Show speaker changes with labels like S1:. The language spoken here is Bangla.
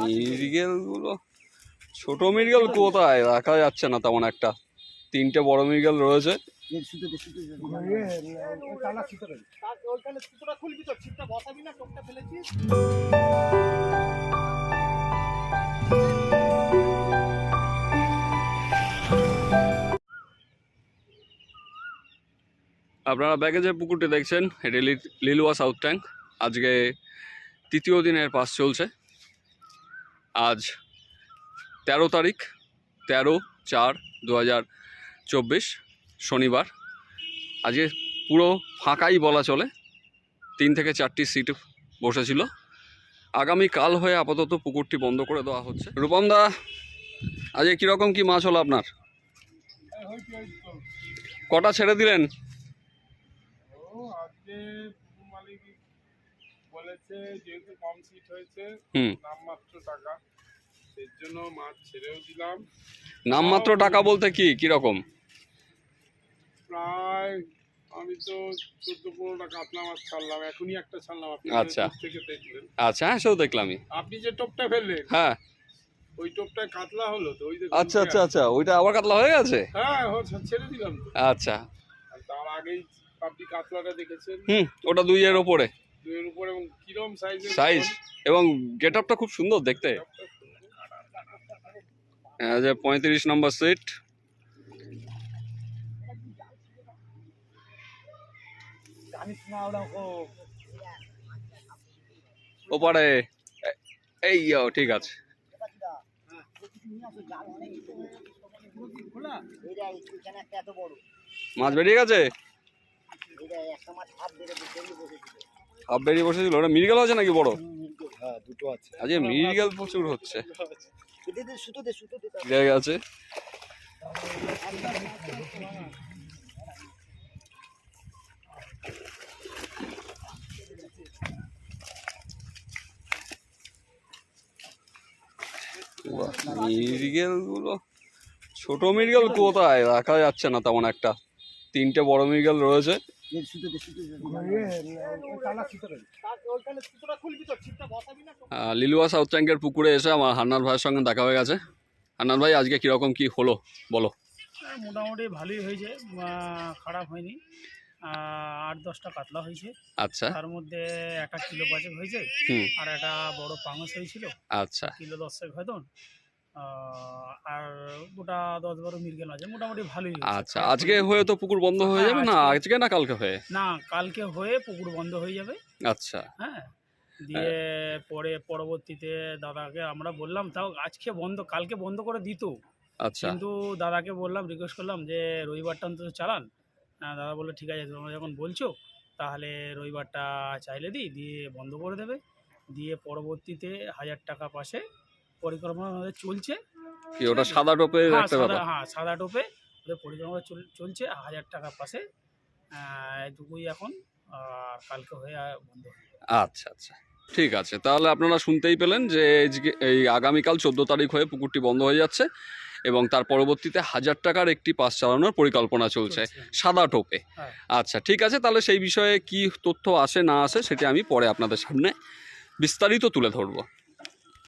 S1: মিরগেলগুলো? ছোট মিরগেল কোথায়? রাখা যাচ্ছে না তেমন একটা। তিনটে বড় মিরগেল রয়েছে। আপনারা ব্যাগে যে পুকুরটি দেখছেন, এটি লিলুয়া সাউথ ট্যাঙ্ক আজকে তৃতীয় দিনের পাস চলছে। আজ তেরো তারিখ, তেরো চার দু শনিবার। আজকে পুরো ফাঁকাই বলা চলে। তিন থেকে চারটি সিট বসেছিল। আগামী কাল হয়ে আপাতত পুকুরটি বন্ধ করে দেওয়া হচ্ছে। রূপম দা, আজকে কীরকম কি মাছ হলো আপনার? কটা ছেড়ে দিলেন
S2: ও আজকে পুকুর মালিক বলেছে যেহেতু কম সিট হয়েছে নামমাত্র টাকা। এর জন্য মাছ ছেড়েও দিলাম।
S1: নামমাত্র টাকা বলতে কি? কীরকম?
S2: প্রায় আমি তো চোদ্দ পনেরোটা কাতলা মাছ ছাড়লাম। এখনই একটা ছাড়লাম। আপনি
S1: আচ্ছা।
S2: থেকে দেখলেন।
S1: আচ্ছা হ্যাঁ সেও দেখলামই।
S2: আপনি যে টোপটা ফেললেন
S1: হ্যাঁ।
S2: ওই টোপটায় কাতলা হলো তো ওই
S1: আচ্ছা আচ্ছা আচ্ছা ওইটা আবার কাতলা হয়ে গেছে?
S2: হ্যাঁ ছেড়ে দিলাম
S1: আচ্ছা।
S2: তার আগেই আপনি কাতলাটা দেখেছেন?
S1: হুম ওটা দুইয়ের ওপরে।
S2: দুইয়ের উপর এবং কিরম সাইজের
S1: সাইজ এবং গেট আপটা খুব সুন্দর দেখতে। হ্যাঁ, যে পঁয়ত্রিশ নম্বর সিট ওপারে। এই ঠিক আছে। মাছ বেরিয়ে গেছে? হাফ বেরিয়ে বসেছিল। ওটা মিরগেল হচ্ছে নাকি বড়?
S3: হ্যাঁ দুটো আছে।
S1: আজকে মিরগেল প্রচুর হচ্ছে। আছে। মিরগেলগুলো ছোট মিরগেল কোথায়? রাখা যাচ্ছে না তেমন একটা। তিনটে বড় মিরগেল রয়েছে। লিলুয়া সাউথ ট্যাঙ্কের পুকুরে এসে আমার হান্নার ভাইয়ের সঙ্গে দেখা হয়ে গেছে। হান্নার ভাই আজকে কীরকম কি হলো? বলো।
S4: মোটামুটি ভালোই হয়েছে খারাপ হয়নি। আট দশটা কাতলা হয়েছে।
S1: আচ্ছা।
S4: তার মধ্যে একটা কিলো পাঁচেক হয়েছে
S1: হুম।
S4: আর একটা বড় পাঙস হয়েছিল।
S1: আচ্ছা।
S4: কিলো দশেক হয়তো আর গোটা দশ বারো মির্গেল আছে মোটামুটি ভালোই
S1: আচ্ছা আজকে হয়ে তো পুকুর বন্ধ হয়ে যাবে না?
S4: হ্যাঁ,
S1: আজকে না কালকে হয়ে?
S4: না কালকে হয়ে পুকুর বন্ধ হয়ে যাবে।
S1: আচ্ছা।
S4: হ্যাঁ দিয়ে পরে পরবর্তীতে দাদাকে আমরা বললাম তাও আজকে বন্ধ কালকে বন্ধ করে দিত।
S1: আচ্ছা।
S4: কিন্তু দাদাকে বললাম রিকোয়েস্ট করলাম যে রবিবারটা অন্তত চালান। আহ, দাদা বলল ঠিক আছে তোমরা যখন বলছো তাহলে রবিবারটা চাইলে দিই দিয়ে বন্ধ করে দেবে। দিয়ে পরবর্তীতে হাজার টাকা পাশে পরিকল্পনা আমাদের চলছে।
S1: কি ওটা সাদা টোপের
S4: হ্যাঁ
S1: একটা
S4: সাদা
S1: ব্যাপার?
S4: হ্যাঁ সাদা টোপে ওদের চল- চলছে হাজার টাকা পাশে। আহ, এটুকুই এখন আর কালকে হয়ে আর বন্ধ।
S1: আচ্ছা আচ্ছা। ঠিক আছে তাহলে আপনারা শুনতেই পেলেন যে আজকে- এই আগামীকাল চোদ্দ তারিখ হয়ে পুকুরটি বন্ধ হয়ে যাচ্ছে এবং তার পরবর্তীতে হাজার টাকার একটি পাস চালানোর পরিকল্পনা চলছে
S4: চলছে।
S1: সাদা টোপে।
S4: হ্যাঁ।
S1: আচ্ছা ঠিক আছে তাহলে সেই বিষয়ে কি তথ্য আসে না আসে সেটি আমি পরে আপনাদের সামনে বিস্তারিত তুলে ধরবো।